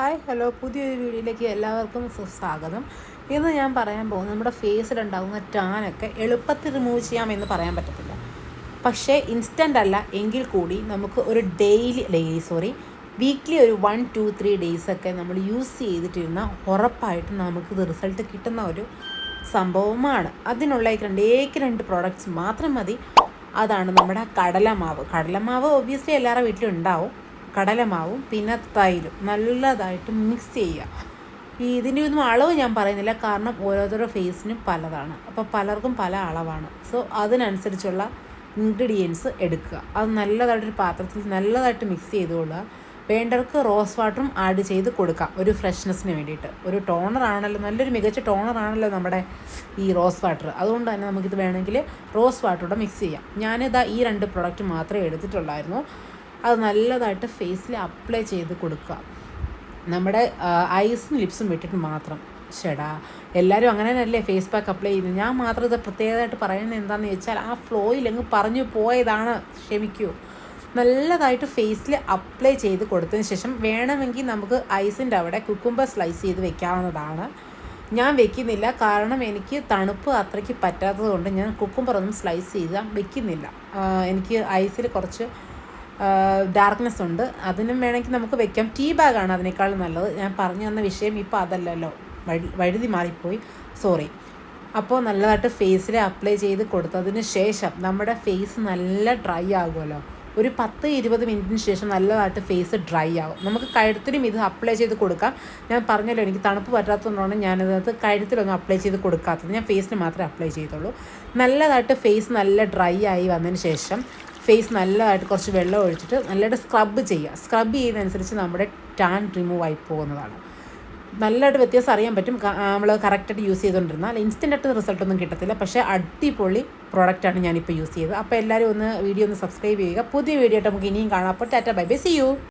Hi hello. പുതിയൊരു വീഡിയോയിലേക്ക് എല്ലാവർക്കും സുസ്വാഗതം. ഇന്ന് ഞാൻ പറയാൻ പോകുന്നത് നമ്മുടെ ഫേസിലുണ്ടാകുന്ന ടാനൊക്കെ എളുപ്പത്തിൽ റിമൂവ് ചെയ്യാമെന്ന് പറയാൻ പറ്റത്തില്ല. പക്ഷേ ഇൻസ്റ്റന്റ് അല്ല. എങ്കിൽ കൂടി നമുക്ക് ഒരു ഡെയിലി ഡെയിലി സോറി വീക്ക്ലി ഒരു വൺ ടു ത്രീ ഡേയ്സൊക്കെ നമ്മൾ യൂസ് ചെയ്തിട്ടിരുന്ന ഉറപ്പായിട്ടും നമുക്ക് ഇത് റിസൾട്ട് കിട്ടുന്ന ഒരു സംഭവമാണ്. അതിനുള്ള രണ്ടേക്ക് രണ്ട് പ്രോഡക്റ്റ്സ് മാത്രം മതി. അതാണ് നമ്മുടെ കടലമാവ്. കടലമാവ് ഒബ്വിയസ്ലി എല്ലാവരുടെ വീട്ടിലും ഉണ്ടാവും. കടലമാവും പിന്നെ തൈരും. നല്ലതായിട്ട് മിക്സ് ചെയ്യുക. ഈ ഇതിന്റെ ഒന്നും അളവ് ഞാൻ പറയുന്നില്ല. കാരണം ഓരോരുത്തരുടെ ഫേസിനും പലതാണ്. അപ്പോൾ പലർക്കും പല അളവാണ്. സോ അതിനനുസരിച്ചുള്ള ഇൻഗ്രീഡിയൻസ് എടുക്കുക. അത് നല്ലതായിട്ടൊരു പാത്രത്തിൽ നല്ലതായിട്ട് മിക്സ് ചെയ്തുകൊള്ളുക. വേണ്ടവർക്ക് റോസ് വാട്ടറും ആഡ് ചെയ്ത് കൊടുക്കാം ഒരു ഫ്രഷ്നെസ്സിന് വേണ്ടിയിട്ട്. ഒരു ടോണർ ആണല്ലോ. നല്ലൊരു മികച്ച ടോണർ ആണല്ലോ നമ്മുടെ ഈ റോസ് വാട്ടർ അതുകൊണ്ട് തന്നെ നമുക്കിത് വേണമെങ്കിൽ റോസ് വാട്ടറോടെ മിക്സ് ചെയ്യാം. ഞാനിതാ ഈ രണ്ട് പ്രൊഡക്റ്റ് മാത്രമേ എടുത്തിട്ടുള്ളായിരുന്നു. അത് നല്ലതായിട്ട് ഫേസിൽ അപ്ലൈ ചെയ്ത് കൊടുക്കുക. നമ്മുടെ ഐസും ലിപ്സും വിട്ടിട്ട് മാത്രം. ഷെടാ എല്ലാവരും അങ്ങനെ തന്നെയല്ലേ ഫേസ് പാക്ക് അപ്ലൈ ചെയ്യുന്നത്? ഞാൻ മാത്രം ഇത് പ്രത്യേകമായിട്ട് പറയുന്നത് എന്താണെന്ന് വെച്ചാൽ ആ ഫ്ലോയിൽ അങ്ങ് പറഞ്ഞു പോയതാണ്. ക്ഷമിക്കൂ. നല്ലതായിട്ട് ഫേസിൽ അപ്ലൈ ചെയ്ത് കൊടുത്തതിന് ശേഷം വേണമെങ്കിൽ നമുക്ക് ഐസിന്റെ അവിടെ കുക്കുംബർ സ്ലൈസ് ചെയ്ത് വെക്കാവുന്നതാണ്. ഞാൻ വെക്കുന്നില്ല. കാരണം എനിക്ക് തണുപ്പ് അത്രയ്ക്ക് പറ്റാത്തത് കൊണ്ട് ഞാൻ കുക്കുമ്പറൊന്നും സ്ലൈസ് ചെയ്ത് വെക്കുന്നില്ല. എനിക്ക് ഐസിൽ കുറച്ച് ഡാർക്ക്നെസ് ഉണ്ട്. അതിനും വേണമെങ്കിൽ നമുക്ക് വെക്കാം. ടീ ബാഗാണ് അതിനേക്കാളും നല്ലത്. ഞാൻ പറഞ്ഞു തന്ന വിഷയം ഇപ്പോൾ അതല്ലല്ലോ. വഴി വഴുതി മാറിപ്പോയി. സോറി അപ്പോൾ നല്ലതായിട്ട് ഫേസിൽ അപ്ലൈ ചെയ്ത് കൊടുത്തതിന് ശേഷം നമ്മുടെ ഫേസ് നല്ല ഡ്രൈ ആകുമല്ലോ. ഒരു പത്ത് ഇരുപത് മിനിറ്റിന് ശേഷം നല്ലതായിട്ട് ഫേസ് ഡ്രൈ ആകും നമുക്ക് കഴുത്തിനും ഇത് അപ്ലൈ ചെയ്ത് കൊടുക്കാം. ഞാൻ പറഞ്ഞല്ലോ എനിക്ക് തണുപ്പ് പറ്റാത്തതുകൊണ്ടാണ് ഞാനിതിനകത്ത് കഴുത്തിലൊന്നും അപ്ലൈ ചെയ്ത് കൊടുക്കാത്തത്. ഞാൻ ഫേസിന് മാത്രമേ അപ്ലൈ ചെയ്തുള്ളൂ. നല്ലതായിട്ട് ഫേസ് നല്ല ഡ്രൈ ആയി വന്നതിന് ശേഷം ഫേസ് നല്ലതായിട്ട് കുറച്ച് വെള്ളം ഒഴിച്ചിട്ട് നല്ലതായിട്ട് സ്ക്രബ് ചെയ്യുക. സ്ക്രബ് ചെയ്യുന്നതനുസരിച്ച് നമ്മുടെ ടാൻ റിമൂവ് ആയി പോകുന്നതാണ്. നല്ലതായിട്ട് വ്യത്യാസം അറിയാൻ പറ്റും. നമ്മൾ കറക്റ്റായിട്ട് യൂസ് ചെയ്തുകൊണ്ടിരുന്നാൽ റിസൾട്ട് ഒന്നും കിട്ടത്തില്ല. പക്ഷേ അടിപൊളി പ്രോഡക്റ്റാണ് ഞാനിപ്പോൾ യൂസ് ചെയ്തത്. അപ്പോൾ എല്ലാവരും ഒന്ന് വീഡിയോ ഒന്ന് സബ്സ്ക്രൈബ് ചെയ്യുക. പുതിയ വീഡിയോ ആയിട്ട് നമുക്ക് ഇനിയും കാണാം. അപ്പോൾ tata bye bye. See you